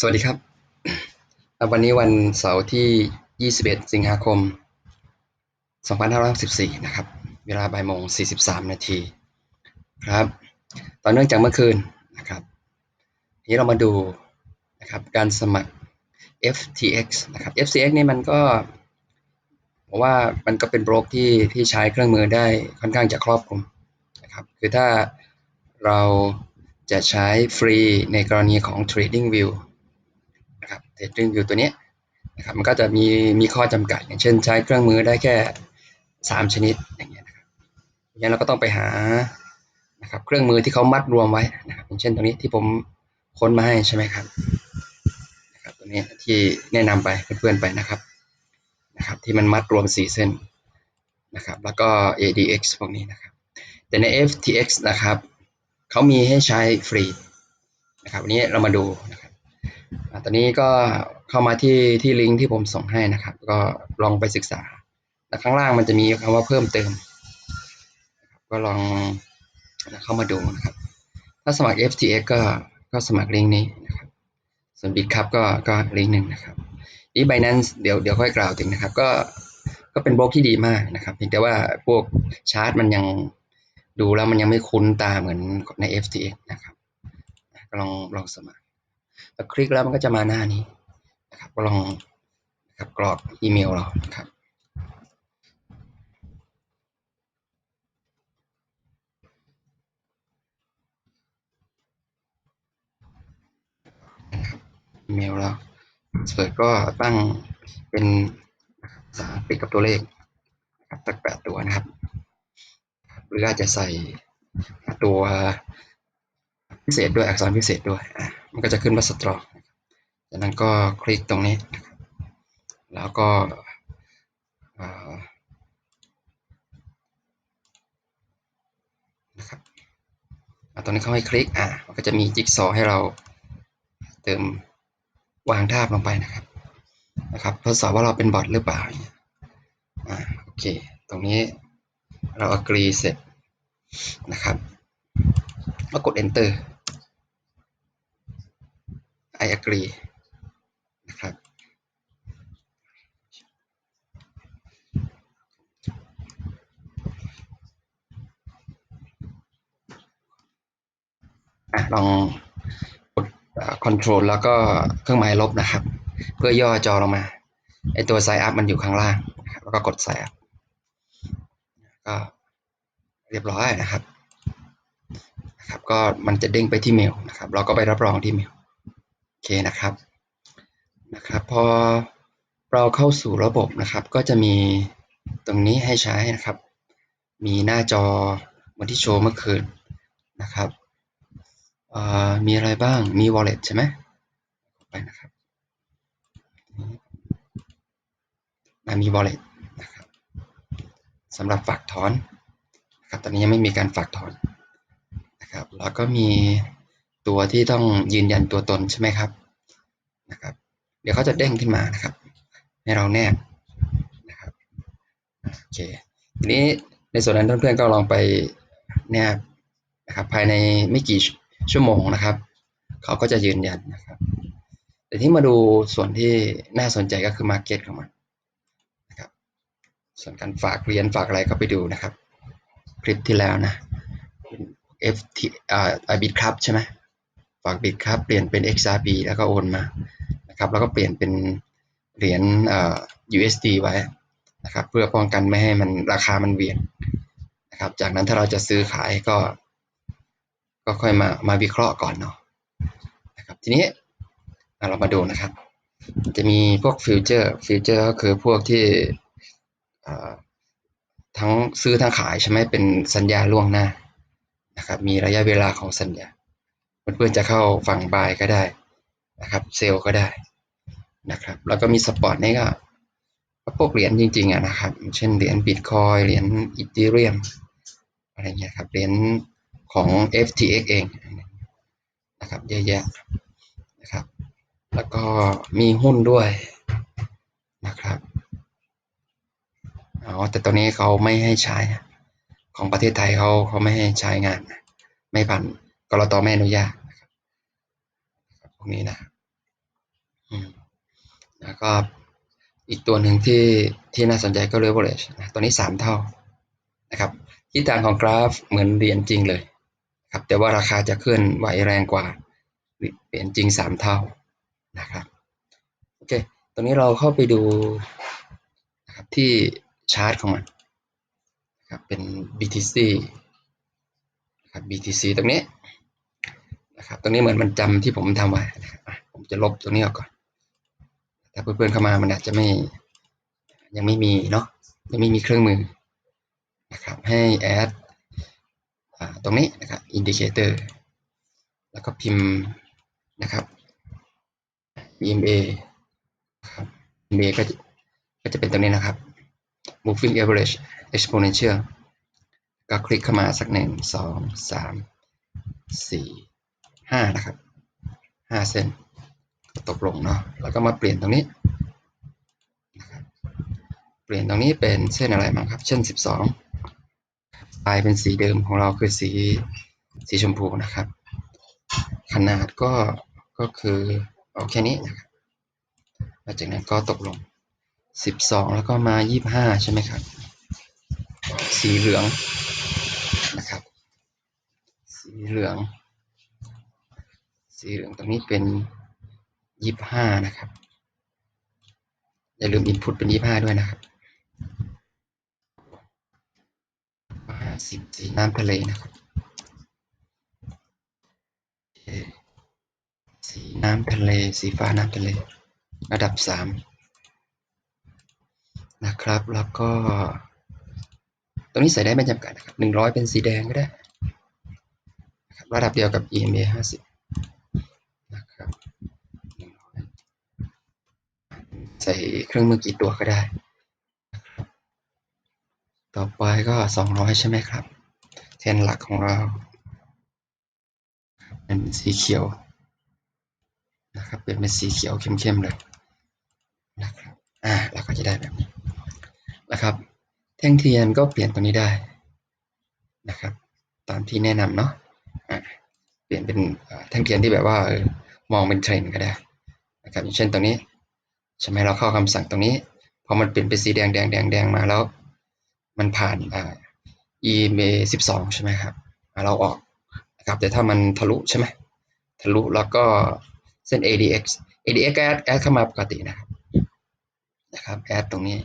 สวัสดีครับ วันนี้วันเสาร์ที่ 21 สิงหาคม 2564 นะครับ เวลาบ่ายโมง 43 นาทีครับ ต่อเนื่องจากเมื่อคืนนะครับทีนี้เรามาดูนะครับการสมัคร FTX นะครับ FTX นี่มันก็ผมว่ามันก็เป็นโบรกที่ที่ใช้เครื่องมือได้ค่อนข้างจะครอบคลุมนะครับ คือถ้าเราจะใช้ฟรีในกรณีของ trading view View นะครับ Trading View ตัวนี้นะครับมันก็จะมีมีข้อจำกัด อย่างเช่นใช้เครื่องมือได้แค่ 3 ชนิดอย่างเงี้ยนะครับอย่างนี้เราก็ต้องไปหานะครับเครื่องมือที่เขามัดรวมไว้นะครับอย่างเช่นตรงนี้ที่ผมค้นมาให้ใช่ไหมครับนะครับตัวนี้ที่แนะนำไปเพื่อนๆไปนะครับนะครับที่มันมัดรวม 4 เส้นนะครับแล้วก็ ADX พวกนี้นะครับแต่ใน FTX นะครับเขามีให้ใช้ฟรีนะครับวันนี้เรามาดูนะครับ ตอนนี้ก็เข้ามาที่ที่ลิงก์ที่ผมส่งให้นะครับ ก็ลองไปศึกษาแล้วข้างล่างมันจะมีคำว่าเพิ่มเติม ก็ลองเข้ามาดูนะครับ ถ้าสมัคร FTX ก็ก็สมัครลิงก์นี้นะครับส่วน Bitcup ก็ก็ลิงก์หนึ่งนะครับนี่ Binance เดี๋ยวเดี๋ยวค่อยกล่าวถึงนะครับ ก็ก็เป็นบล็อกที่ดีมากนะครับเพียงแต่ว่าพวกชาร์ตมันยังดูแล้วมันยังไม่คุ้นตาเหมือนใน FTX นะครับก็ลองลองสมัคร แล้วคลิกแล้วมันก็จะมาหน้านี้นะครับก็ลองนะครับกรอกอีเมลเรานะครับอีเมลเราเสิร์ชก็ตั้งเป็นภาษาอังกฤษกับตัวเลขนะครับสักแปดตัวนะครับ หรืออาจจะใส่ตัว พิเศษด้วยอักษรพิเศษด้วยอะมันก็จะขึ้นว่าสตรองจากนั้นก็คลิกตรงนี้ แล้วก็นะครับตรงนี้เขาให้คลิกอะมันก็จะมีจิ๊กซอว์ให้เราเติมวางทาบลงไปนะครับนะครับทดสอบว่าเราเป็นบอทหรือเปล่าอ่าโอเค ตรงนี้เรา agree เสร็จนะครับแล้วกด enter I agree นะครับอลองกด control แล้วก็เครื่องหมายลบนะครับ เพื่อย่อจอลงมาไอตัว sign up มันอยู่ข้างล่าง แล้วก็กด sign up ก็เรียบร้อยนะครับนะครับ ก็มันจะเด้งไปที่เมลนะครับ เราก็ไปรับรองที่เมล เคนะครับนะครับ พอเราเข้าสู่ระบบนะครับ ก็จะมีตรงนี้ให้ใช้นะครับ มีหน้าจอเหมือนที่โชว์เมื่อคืนนะครับมีอะไรบ้างมี wallet ใช่ไหมไปนะครับมี wallet นะครับสำหรับฝากถอนนะครับตอนนี้ยังไม่มีการฝากถอนนะครับแล้วก็มี ตัวที่ต้องยืนยันตัวตนใช่ไหมครับนะครับ เดี๋ยวเขาจะเด้งขึ้นมานะครับ ให้เราแนบนะครับโอเคทีนี้ในส่วนนั้นเพื่อนๆก็ลองไปแนบนะครับภายในไม่กี่ชั่วโมงนะครับ เขาก็จะยืนยันนะครับ แต่ที่มาดูส่วนที่น่าสนใจก็คือ Market ของมันนะครับ ส่วนการฝากเรียญฝากอะไรก็ไปดูนะครับ คลิปที่แล้วนะ FT อ่าบิตครับใช่ไหม ฝากบิตครับเปลี่ยนเป็น XRP แล้วก็โอนมานะครับแล้วก็เปลี่ยนเป็นเหรียญ USD ไว้นะครับเพื่อป้องกันไม่ให้มันราคามันเวียนนะครับจากนั้นถ้าเราจะซื้อขายก็ ก็ค่อยมามาวิเคราะห์ก่อนเนาะนะครับทีนี้เรามาดูนะครับ จะมีพวกฟิวเจอร์ฟิวเจอร์ก็คือพวกที่ทั้งซื้อทั้งขายใช่ไหมเป็นสัญญาล่วงหน้านะครับมีระยะเวลาของสัญญา เพื่อนๆจะเข้าฝั่งบายก็ได้นะครับเซลก็ได้นะครับแล้วก็มีสปอร์ตนี่ก็พวกเหรียญจริงๆนะครับ เช่นเหรียญบิตคอยเหรียญอีเทเรียมอะไรเงี้ยครับเหรียญของ FTX เองนะครับเยอะแยะนะครับ แล้วก็มีหุ้นด้วยนะครับอ๋อแต่ตอนนี้เขาไม่ให้ใช้ของประเทศไทยเขาเขาไม่ให้ใช้งาน ไม่ผ่าน กรตไม่อนุญาตนะครับพวกนี้นะอืมแล้วก็อีกตัวหนึ่งที่ที่น่าสนใจก็ leverage นะตัวนี้สามเท่านะครับทิศทางของกราฟเหมือนเหรียญจริงเลยครับแต่ว่าราคาจะเคลื่อนไหวแรงกว่าเหรียญจริงสามเท่านะครับโอเคตรงนี้เราเข้าไปดูนะครับที่ชาร์ตของมันนะครับเป็น BTC ครับ BTC ตรงนี้ นะครับตรงนี้เหมือนมันจำที่ผมทำไว้นะครับผมจะลบตรงนี้ออกก่อนถ้าเพื่อนๆเข้ามามันอาจจะไม่ยังไม่มีเนาะยังไม่มีเครื่องมือนะครับให้แอดตรงนี้นะครับ indicator แล้วก็พิมพ์นะครับ EMA ครับ EMA ก็จะก็จะเป็นตรงนี้นะครับ moving average exponential ก็คลิกเข้ามาสักหนึ่งสองสามสี่ ห้านะครับห้าเส้นตกลงเนาะแล้วก็มาเปลี่ยนตรงนี้นะครับเปลี่ยนตรงนี้เป็นเส้นอะไรบ้างครับ เช่นสิบสองลายเป็นสีเดิมของเราคือสีสีชมพูนะครับ ขนาดก็ก็คือเอาแค่นี้นะครับหลังจากนั้นก็ตกลงสิบสองแล้วก็มายี่ห้าใช่ไหมครับ สีเหลืองนะครับ สีเหลือง สีเหลืองตรงนี้เป็นยี่สิบห้านะครับ อย่าลืมอินพุทเป็นยี่สิบห้าด้วยนะครับห้าสิบสีน้ำทะเลนะครับสีน้ำทะเล สีฟ้าน้ำทะเล ระดับสามนะครับ แล้วก็ ตรงนี้ใส่ได้ไม่จำกัดนะครับหนึ่งร้อยเป็นสีแดงก็ได้ ระดับเดียวกับ EMA 50 ใส่เครื่องมือกี่ตัวก็ได้ ต่อไปก็สองร้อยใช่ไหมครับ แทนหลักของเราเป็นสีเขียวนะครับเป็นเป็นสีเขียวเข้มๆเลยนะครับอ่าเราก็จะได้แบบนี้นะครับ แท่งเทียนก็เปลี่ยนตัวนี้ได้นะครับ ตามที่แนะนำเนาะอ่าเปลี่ยนเป็นแท่งเทียนที่แบบว่ามองเป็นเทรนก็ได้นะครับอย่างเช่นตรงนี้ ใช่ไหมเราเข้าคำสั่งตรงนี้พอมันเปลี่ยนเป็นสีแดงแดงแดงแดงมาแล้ว มันผ่านอ่า EMA 12 ใช่ไหมครับเราออกนะครับแต่ถ้ามันทะลุใช่ไหมทะลุแล้วก็เส้น ADX ADX ก็แอดแอดเข้ามาปกตินะครับนะครับแอดตรงนี้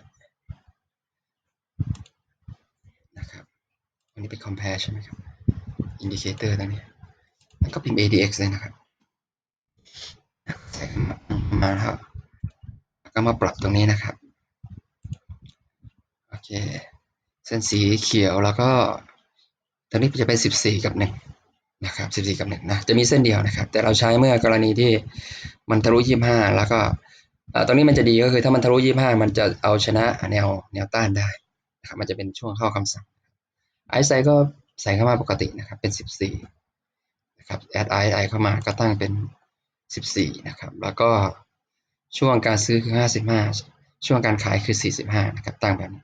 นะครับอันนี้เป็น compare ใช่ไหมครับ indicator ตรงนี้แล้วก็พิมพ์ ADX เลยนะครับใส่มา แล้วก็มาปรับตรงนี้นะครับโอเคเส้นสีเขียวแล้วก็ตอนนี้จะเป็น 14 กับ1นะครับ14 กับ1นะจะมีเส้นเดียวนะครับ แต่เราใช้เมื่อกรณีที่มันทะลุ 25 แล้วก็ตรงนี้มันจะดีก็คือถ้ามันทะลุ 25 มันจะเอาชนะแนวแนวต้านได้นะครับมันจะเป็นช่วงเข้าคำสั่งไอซ์ไซก็ใส่เข้ามาปกตินะครับเป็น 14นะครับแอดไอซ์ไอเข้ามาก็ตั้งเป็น 14 นะครับ แล้วก็ ช่วงการซื้อคือ55ช่วงการขายคือ45นะครับตั้งแบบนี้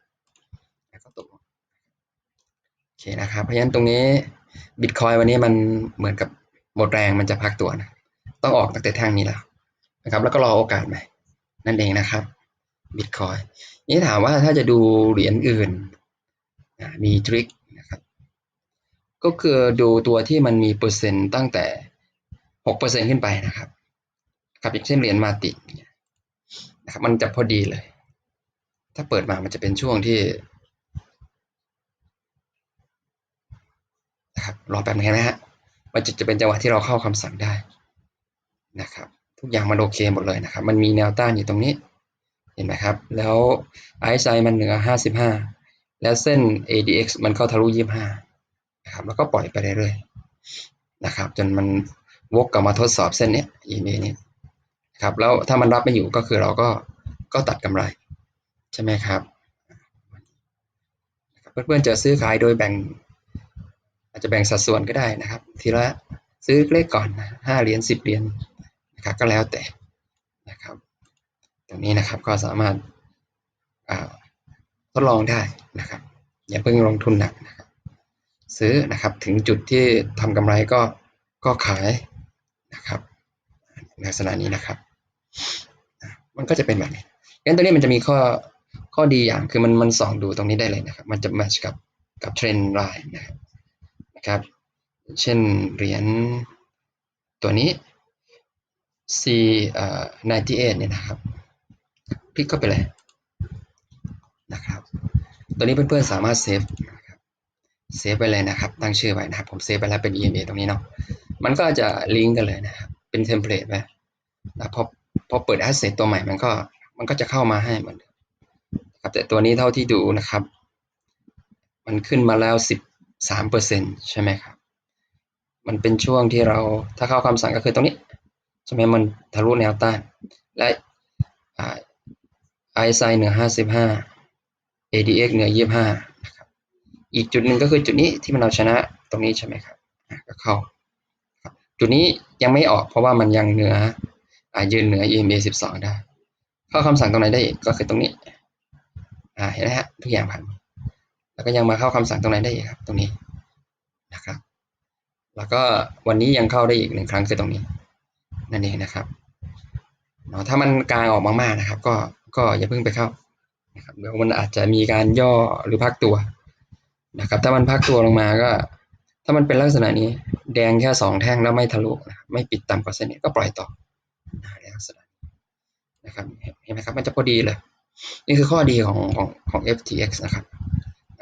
แล้วก็ตกโอเคนะครับ เพราะฉะนั้นตรงนี้บิตคอยวันนี้มันเหมือนกับหมดแรงมันจะพักตัวนะต้องออกตั้งแต่ท่งนี้แล้วนะครับ แล้วก็รอโอกาสใหม่นั่นเองนะครับบิตคอยนี้ถามว่าถ้าจะดูเหรียญอื่นมีทริคนะครับ ก็คือดูตัวที่มันมีเปอร์เซ็นต์ตั้งแต่หกเปอร์เซ็นขึ้นไปนะครับครับอย่างเช่นเหรียญมาติ นะครับมันจะพอดีเลย ถ้าเปิดมามันจะเป็นช่วงที่นะครับรอแป๊บนึงนะฮะมันจะจะเป็นจังหวะที่เราเข้าคำสั่งได้นะครับทุกอย่างมันโอเคหมดเลยนะครับ มันมีแนวต้านอยู่ตรงนี้เห็นไหมครับ แล้วไอซ์ไซมันเหนือ 55 แล้วเส้น ADX มันเข้าทะลุ 25นะครับแล้วก็ปล่อยไปเรื่อยๆนะครับ จนมันวกกลับมาทดสอบเส้นนี้ EMA นี้ ครับแล้วถ้ามันรับไม่อยู่ก็คือเราก็ก็ตัดกำไรใช่ไหมครับเพื่อนๆจะซื้อขายโดยแบ่ง อาจจะแบ่งสัดส่วนก็ได้นะครับ ทีละซื้อเล็กก่อนห้าเหรียญสิบเหรียญนะครับก็แล้วแต่นะครับตรงนี้นะครับก็สามารถทดลองได้นะครับ อย่าเพิ่งลงทุนหนักนะครับซื้อนะครับถึงจุดที่ทำกำไรก็ก็ขายนะครับลักษณะนี้นะครับ มันก็จะเป็นแบบนี้งั้นตัวนี้มันจะมีข้อข้อดีอย่างคือมันมันส่องดูตรงนี้ได้เลยนะครับ มันจะแมทช์กับกับเทรนด์ไลน์นะครับนะครับ เช่นเหรียญตัวนี้ C เอ่อ98เนี่ยนะครับ คลิกเข้าไปเลยนะครับ ตัวนี้เพื่อนๆสามารถเซฟนะครับเซฟไปเลยนะครับ ตั้งชื่อไว้นะครับ ผมเซฟไปแล้วเป็น EMA ตรงนี้เนาะ มันก็จะลิงก์กันเลยนะครับ เป็นเทมเพลตไปแล้วพอ พอเปิด asset ตัวใหม่มันก็มันก็จะเข้ามาให้เหมือนเดิมนะครับแต่ตัวนี้เท่าที่ดูนะครับ มันขึ้นมาแล้ว 13%ใช่ไหมครับ มันเป็นช่วงที่เราถ้าเข้าคำสั่งก็คือตรงนี้ใช่ไหมมันทะลุแนวต้านและไอ่า RSI เหนือ55 ADX เหนือ25นะครับอีกจุดหนึ่งก็คือจุดนี้ที่มันเอาชนะตรงนี้ใช่ไหมครับก็เข้าจุดนี้ยังไม่ออกเพราะว่ามันยังเหนือ ยืนเหนือ EMA 12 ได้ เข้าคำสั่งตรงไหนได้อีกก็คือตรงนี้เห็นไหมฮะทุกอย่างผ่านแล้วก็ยังมาเข้าคำสั่งตรงไหนได้อีกครับ ตรงนี้นะครับ แล้วก็วันนี้ยังเข้าได้อีกหนึ่งครั้งคือตรงนี้ นั่นเองนะครับเนาะถ้ามันกลางออกมากๆนะครับ ก็ก็อย่าเพิ่งไปเข้านะครับเดี๋ยวมันอาจจะมีการย่อหรือพักตัวนะครับ ถ้ามันพักตัวลงมาก็ ถ้ามันเป็นลักษณะนี้ แดงแค่สองแท่งแล้วไม่ทะลุไม่ปิดต่ำกว่าเส้นนี้ก็ปล่อยต่อ ในลักษณะนี้นะครับเห็นไหมครับมันจะพอดีเลย นี่คือข้อดีของของของ FTX นะครับ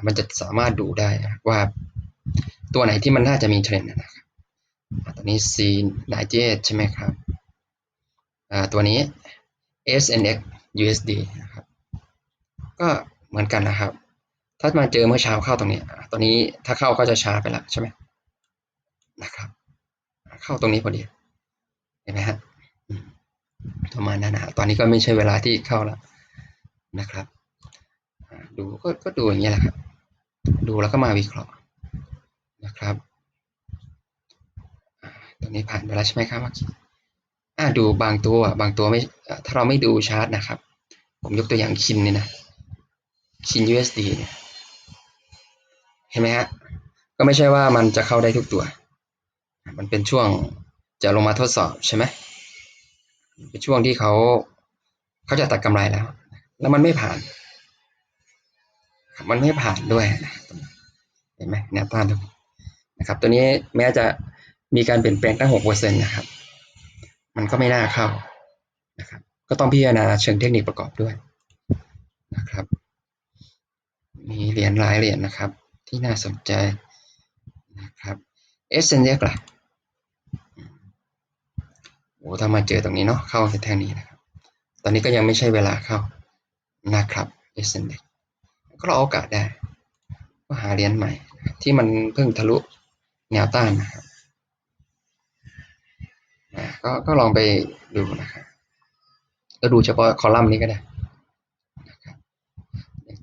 มันจะสามารถดูได้ว่าตัวไหนที่มันน่าจะมีเทรนด์นะครับอ่าตัวนี้ C 98ใช่ไหมครับตัวนี้ SNX USD นะครับ ก็เหมือนกันนะครับ ถ้ามาเจอเมื่อเช้าเข้าตรงนี้ตัวนี้ถ้าเข้าก็จะช้าไปแล้วใช่ไหมนะครับ เข้าตรงนี้พอดี เห็นไหมฮะ ประมาณนั้นนะฮะตอนนี้ก็ไม่ใช่เวลาที่เข้าแล้วนะครับ ดูก็ก็ดูอย่างนี้ยแหละครับ ดูแล้วก็มาวิเคราะห์นะครับตัวนี้ผ่านไปแล้วใช่ไหมครับเมื่อกี้อ่าดูบางตัวบางตัวไม่ถ้าเราไม่ดูชาร์ตนะครับ ผมยกตัวอย่างคินเนี่ยนะคิน USD เนี่ยเห็นไหมฮะก็ไม่ใช่ว่ามันจะเข้าได้ทุกตัว มันเป็นช่วงจะลงมาทดสอบใช่ไหม เป็นช่วงที่เขาเขาจะตัดกำไรแล้ว แล้วมันไม่ผ่าน มันไม่ผ่านด้วย เห็นไหมแนวต้านตรงนี้นะครับ ตัวนี้แม้จะมีการเปลี่ยนแปลงตั้งหกเปอร์เซ็นต์นะครับ มันก็ไม่น่าเข้านะครับ ก็ต้องพิจารณาเชิงเทคนิคประกอบด้วยนะครับ มีเหรียญหลายเหรียญนะครับ ที่น่าสนใจนะครับ s n x ล่ะ โอ้ถ้ามาเจอตรงนี้เนาะเข้าในแท่งนี้นะครับ ตอนนี้ก็ยังไม่ใช่เวลาเข้านะครับ s n x ก็รอโอกาสได้ ก็หาเหรียญใหม่ ที่มันเพิ่งทะลุแนวต้านนะครับก็ก็ลองไปดูนะครับก็ดูเฉพาะคอลัมน์นี้ก็ได้นะครับ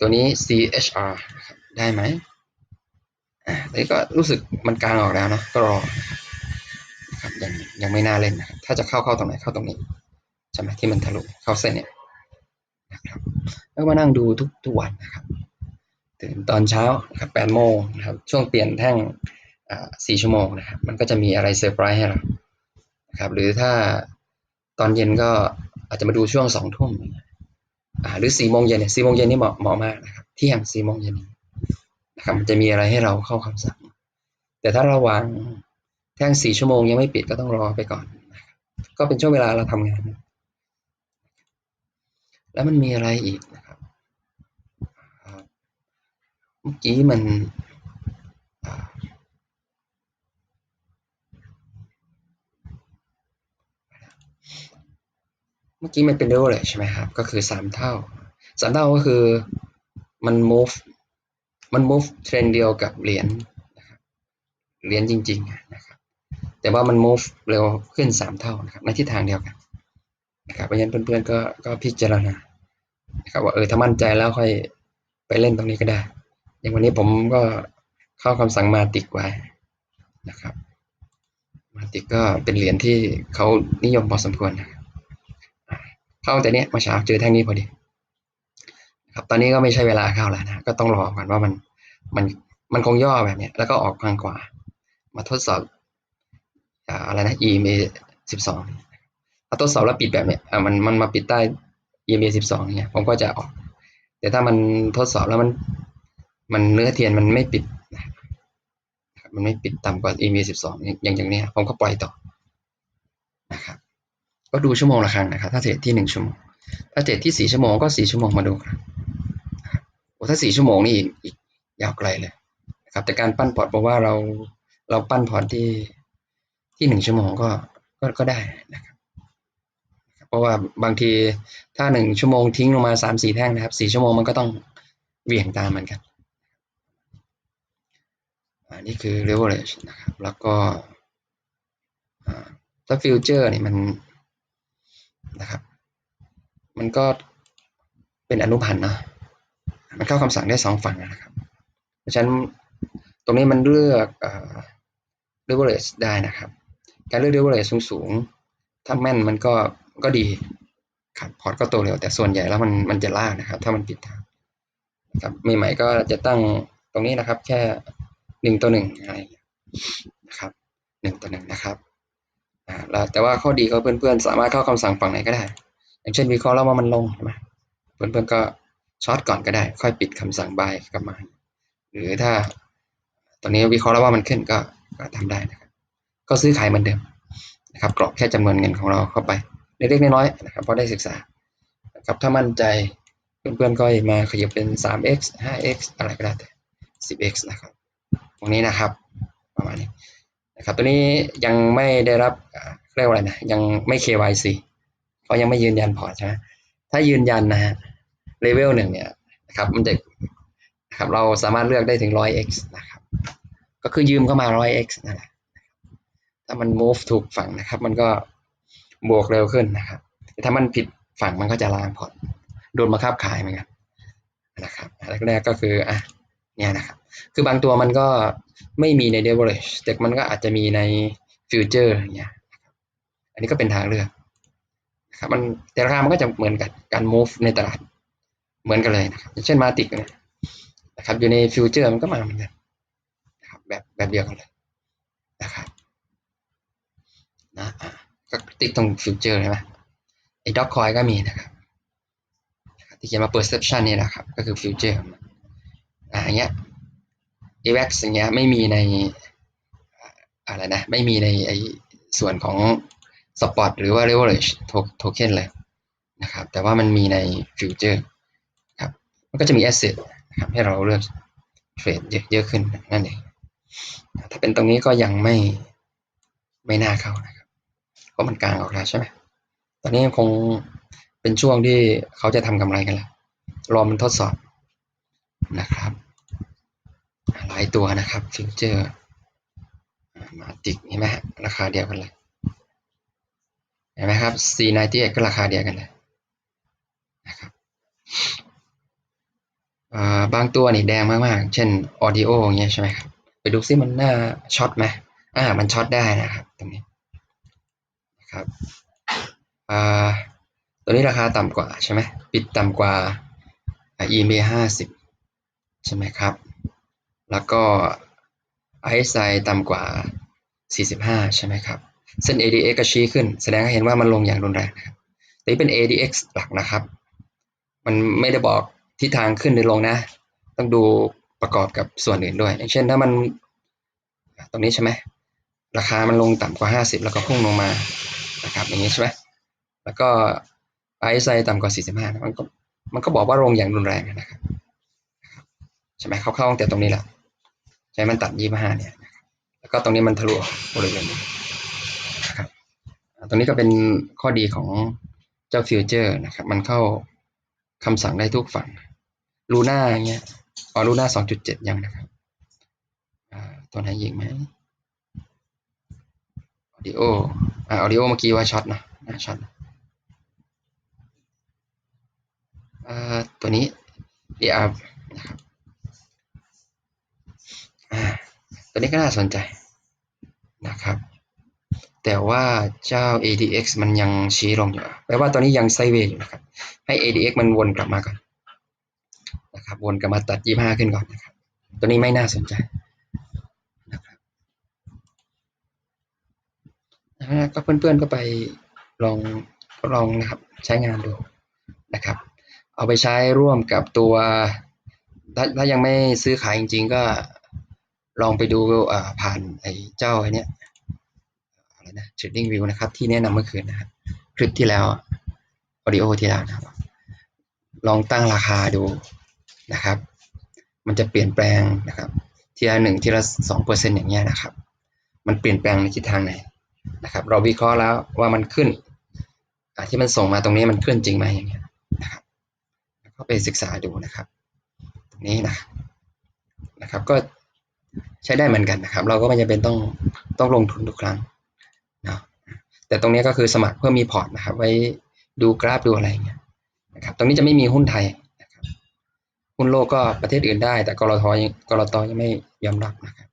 ตัวนี้ CHR ได้ไหมอ่าตอนนี้ก็รู้สึกมันกลางออกแล้วนะก็รอนะ ยังไม่น่าเล่นนะถ้าจะเข้าเข้าตรงไหนเข้าตรงนี้ใช่ไหมที่มันทะลุเข้าเส้นเนี่ยนะครับแล้วมานั่งดูทุกทุกวันนะครับตื่นตอนเช้าครับแปดโมงนะครับช่วงเปลี่ยนแท่งสี่ชั่วโมงนะครับมันก็จะมีอะไรเซอร์ไพรส์ให้เรานะครับหรือถ้าตอนเย็นก็อาจจะมาดูช่วงสองทุ่มหรือสี่โมงเย็นเนี่ยสี่โมงเย็นนี่เหมาะเหมาะมากนะครับเที่ยงสี่โมงเย็นนะครับมันจะมีอะไรให้เราเข้าคำสั่ง แต่ถ้าเราวาง แท่งสี่ชั่วโมงยังไม่ปิดก็ต้องรอไปก่อน ก็เป็นช่วงเวลาเราทำงาน แล้วมันมีอะไรอีกนะครับเมื่อกี้มันเมื่อกี้มันเป็น leverage ใช่ไหมครับ ก็คือสามเท่าสามเท่าก็คือมัน move มัน move เทรนเดียวกับเหรียญเหรียญจริงๆนะครับ แต่ว่ามัน move เร็วขึ้นสามเท่านะครับในทิศทางเดียวกันนะครับเพราะฉะนั้นเพื่อนๆก็ก็พิจารณานะครับว่าเออถ้ามั่นใจแล้วค่อยไปเล่นตรงนี้ก็ได้ อย่างวันนี้ผมก็เข้าคำสั่งมาติกไว้นะครับ มาติกก็เป็นเหรียญที่เขานิยมพอสมควรนะเข้าแต่เนี้ยมาเช้าเจอแท่งนี้พอดีครับตอนนี้ก็ไม่ใช่เวลาเข้าแล้วนะก็ต้องรอก่อนว่ามันมันมันคงย่อแบบเนี้ยแล้วก็ออกกลางกว่ามาทดสอบ อะไรนะ EMA สิบสองมาทดสอบแล้วปิดแบบเนี้ยอ่ามันมันมาปิดใต้ EMA สิบสองเนี่ยผมก็จะออก แต่ถ้ามันทดสอบแล้วมัน มันเนื้อเทียนมันไม่ปิดมันไม่ปิดต่ำกว่า EMA สิบสองอย่างอย่างเนี้ยผมก็ปล่อยต่อนะครับก็ดูชั่วโมงละครั้งนะครับ ถ้าเทรดที่หนึ่งชั่วโมง ถ้าเทรดที่สี่ชั่วโมงก็สี่ชั่วโมงมาดูครับโอ้ถ้าสี่ชั่วโมงนี่อีกอีกยาวไกลเลยนะครับ แต่การปั้นพอร์ตเพราะว่าเราเราปั้นพอร์ตที่ ที่หนึ่งชั่วโมงก็ก็ก็ได้นะครับเพราะว่าบางทีถ้าหนึ่งชั่วโมงทิ้งลงมาสามสี่แท่งนะครับสี่ชั่วโมงมันก็ต้องเหวี่ยงตามเหมือนกันอันนี้คือ leverage นะครับแล้วก็ถ้าฟิวเจอร์นี่มันนะครับมันก็เป็นอนุพันธ์เนอะมันเข้าคำสั่งได้สองฝั่งนะครับ เพราะฉะนั้นตรงนี้มันเลือกเอ่อ leverage ได้นะครับ การเลือก leverage สูงสูงๆ ถ้าแม่นมันก็ก็ดีครับพอร์ตก็โตเร็วแต่ส่วนใหญ่แล้วมันมันจะล่านะครับ ถ้ามันผิดทางครับใหม่ๆก็จะตั้งตรงนี้นะครับ แค่หนึ่งต่อหนึ่งอะไรนะครับหนึ่งต่อหนึ่งนะครับอ่าแล้วแต่ว่าข้อดีก็เพื่อนๆ สามารถเข้าคำสั่งฝั่งไหนก็ได้ อย่างเช่นวิเคราะห์แล้วว่ามันลงใช่ไหมเพื่อนๆก็ช็อตก่อนก็ได้ ค่อยปิดคำสั่ง buy กลับมา หรือถ้าตอนนี้วิเคราะห์แล้วว่ามันขึ้นก็ก็ทำได้นะครับ ก็ซื้อขายเหมือนเดิมนะครับกรอบแค่จำนวนเงินของเราเข้าไปเล็กๆน้อยๆนะครับเพราะได้ศึกษานะครับถ้ามั่นใจเพื่อนๆก็มาขยับเป็น 3x 5x อะไรก็ได้แต่ 10x นะครับ ตรงนี้นะครับประมาณนี้นะครับตัวนี้ยังไม่ได้รับเรียกว่าอะไรนะยังไม่ KYC เพราะยังไม่ยืนยันพอใช่ไหมถ้ายืนยันนะฮะเลเวลหนึ่งเนี่ยนะครับมันจะนะครับเราสามารถเลือกได้ถึง 100x นะครับก็คือยืมเข้ามา 100x นั่นแหละ ถ้ามัน move ถูกฝั่งนะครับ มันก็บวกเร็วขึ้นนะครับแต่ถ้ามันผิดฝั่งมันก็จะลางพอร์ตโดนบังคับขายเหมือนกันนะครับแรกๆก็คืออะเนี่ยนะครับ คือบางตัวมันก็ไม่มีใน leverage แต่มันก็อาจจะมีใน future อย่างเงี้ยอันนี้ก็เป็นทางเลือกนะครับมันแต่ราคามันก็จะเหมือนกันการ move ในตลาดเหมือนกันเลยนะครับเช่นมาติกเนี่ยนะครับอยู่ใน future มันก็มาเหมือนกันนะครับแบบแบบเดียวกันเลยนะครับ นะอะก็ติดตรงฟิวเจอร์ใช่ไหมไอ้ด็อกคอยก็มีนะครับที่เขียนมา perception นี่นะครับ ก็คือฟิวเจอร์อ่าอย่างเงี้ย AVAX อย่างเงี้ยไม่มีในอะไรนะ ไม่มีในไอ้ส่วนของ spot หรือว่า leverage token เลยนะครับ แต่ว่ามันมีในฟิวเจอร์ครับ มันก็จะมี asset นะครับให้เราเลือกเทรดเยอะเยอะขึ้นนั่นเองถ้าเป็นตรงนี้ก็ยังไม่ไม่น่าเข้านะครับ ราะมันกลางออกแล้วใช่ไหมตอนนี้คงเป็นช่วงที่เขาจะทำกำไรกันแล้วรอมันทดสอบนะครับหลายตัวนะครับฟิวเจอร์มาติกเห็นไหมราคาเดียวกันเลยเห็นไหมครับ C98 ก็ราคาเดียวกันเลยนะครับบางตัวนี่แดงมากๆ เช่น audio อย่างเงี้ยใช่ไหมครับ ไปดูซิมันหน้าช็อตไหมอ่ามันช็อตได้นะครับตรงนี้ ครับอ่าตัวนี้ราคาต่ำกว่าใช่ไหมปิดต่ำกว่า EMA ห้าสิบใช่ไหมครับ แล้วก็ RSI ต่ำกว่า 45 ใช่ไหมครับ เส้น ADX ก็ชี้ขึ้น แสดงให้เห็นว่ามันลงอย่างรุนแรงนะครับแต่นี่เป็น ADX หลักนะครับ มันไม่ได้บอกทิศทางขึ้นหรือลงนะ ต้องดูประกอบกับส่วนอื่นด้วย อย่างเช่นถ้ามันตรงนี้ใช่ไหมราคามันลงต่ำกว่า 50 แล้วก็พุ่งลงมา นะครับอย่างนี้ใช่ไหมแล้วก็ RSI ต่ำกว่า 45 มันก็มันก็บอกว่าลงอย่างรุนแรงนะครับใช่ไหมเข้าๆตั้งแต่ตรงนี้แหละใช่มันตัด 25 เนี่ยแล้วก็ตรงนี้มันทะลุบริเวณนี้นะครับตรงนี้ก็เป็นข้อดีของเจ้าฟิวเจอร์นะครับ มันเข้าคำสั่งได้ทุกฝั่งลูน่าอย่างเงี้ยอ๋อลูน่า2.7 ยังนะครับตัวไหนยิงไหม ดิโออ่าออดิโอเมื่อกี้ว่าช็อตนะน่าช็อตอ่าตัวนี้ AR นะครับอ่าตัวนี้ก็น่าสนใจนะครับ แต่ว่าเจ้า ADX มันยังชี้ลงอยู่แปลว่าตอนนี้ยังไซเวย์อยู่นะครับ ให้ ADX มันวนกลับมาก่อนนะครับ วนกลับมาตัด 25 ขึ้นก่อนนะครับ ตัวนี้ไม่น่าสนใจนะครับะก็เพื่อนๆก็ไปลองลองนะครับใช้งานดูนะครับ เอาไปใช้ร่วมกับตัวถ้าถ้ายังไม่ซื้อขายจริง ๆ ก็ลองไปดูผ่านไอ้เจ้าไอ้นี้อะไรนะ Trading View นะครับ ที่แนะนำเมื่อคืนนะครับคลิปที่แล้วออดิโอที่แล้วนะครับ ลองตั้งราคาดูนะครับ มันจะเปลี่ยนแปลงนะครับทีละหนึ่งทีละสองเปอร์เซ็นอย่างเงี้ยนะครับ มันเปลี่ยนแปลงในทิศทางไหน นะครับเราวิเคราะห์แล้วว่ามันขึ้นที่มันส่งมาตรงนี้มันขึ้นจริงไหมอย่างเงี้ยนะครับแล้วก็ไปศึกษาดูนะครับ ตรงนี้นะนะครับก็ใช้ได้เหมือนกันนะครับ เราก็ไม่จำเป็นต้องต้องลงทุนทุกครั้งนะแต่ตรงนี้ก็คือสมัครเพื่อมีพอร์ตนะครับ ไว้ดูกราฟดูอะไรอย่างเงี้ยนะครับตรงนี้จะไม่มีหุ้นไทยนะครับหุ้นโลกก็ประเทศอื่นได้ แต่กรทยังกรตยังไม่ยอมรับนะครับ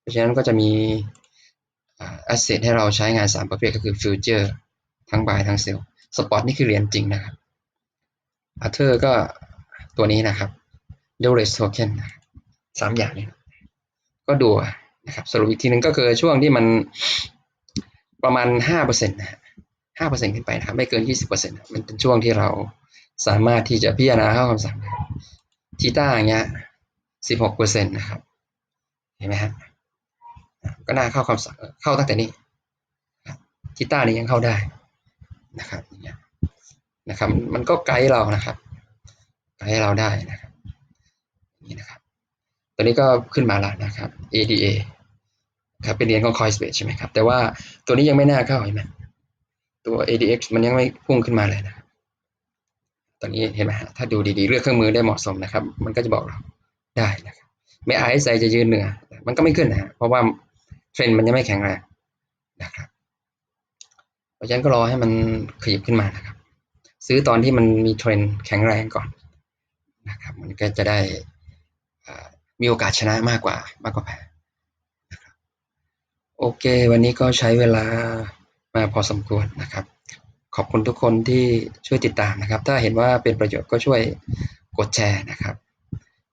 เพราะฉะนั้นก็จะมี แอสเซทให้เราใช้งาน 3 ประเภทก็คือฟิวเจอร์ทั้งบายทั้งเซลล์สปอตนี่คือเหรียญจริงนะครับอัเทอร์ก็ตัวนี้นะครับเดลเรสโทเค็นสามอย่างนี้ก็ดูนะครับสรุปอีกทีหนึ่งก็คือช่วงที่มันประมาณห้าเปอร์เซ็นต์นะห้าเปอร์เซ็นต์ขึ้นไปนะครับไม่เกินยี่สิบเปอร์เซ็นต์มันเป็นช่วงที่เราสามารถที่จะพิจารณาเข้าคำสั่งทีต้าอย่างเงี้ยสิบหกเปอร์เซ็นต์นะครับ เห็นไหมฮะ ก็น่าเข้าคำสั่งเข้าตั้งแต่นี้ทีต้านี้ยังเข้าได้นะครับนะครับมันก็ไกด์เรานะครับไกด์เราได้นะครับนี่นะครับตัวนี้ก็ขึ้นมาแล้วนะครับ ADA ครับเป็นเหรียญของ Coinbase ใช่ไหมครับ แต่ว่าตัวนี้ยังไม่น่าเข้าเห็นไหมตัว ADX มันยังไม่พุ่งขึ้นมาเลยนะครับตอนนี้เห็นไหมฮะถ้าดูดีๆ เลือกเครื่องมือได้เหมาะสมนะครับ มันก็จะบอกเราได้นะครับไม่ RSI จะยืนเหนือ มันก็ไม่ขึ้นนะเพราะว่า ทรนด์มันยังไม่แข็งแรงนะครับเพราะฉะนั้นก็รอให้มันขยับขึ้นมานะครับ ซื้อตอนที่มันมีเทรนด์แข็งแรงก่อนนะครับ มันก็จะได้มีโอกาสชนะมากกว่ามากกว่าแพ้นะครับโอเค วันนี้ก็ใช้เวลามาพอสมควรนะครับ ขอบคุณทุกคนที่ช่วยติดตามนะครับ ถ้าเห็นว่าเป็นประโยชน์ก็ช่วยกดแชร์นะครับ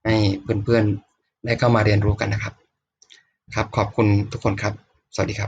ให้เพื่อนๆได้เข้ามาเรียนรู้กันนะครับ ครับ ขอบคุณทุกคนครับ สวัสดีครับ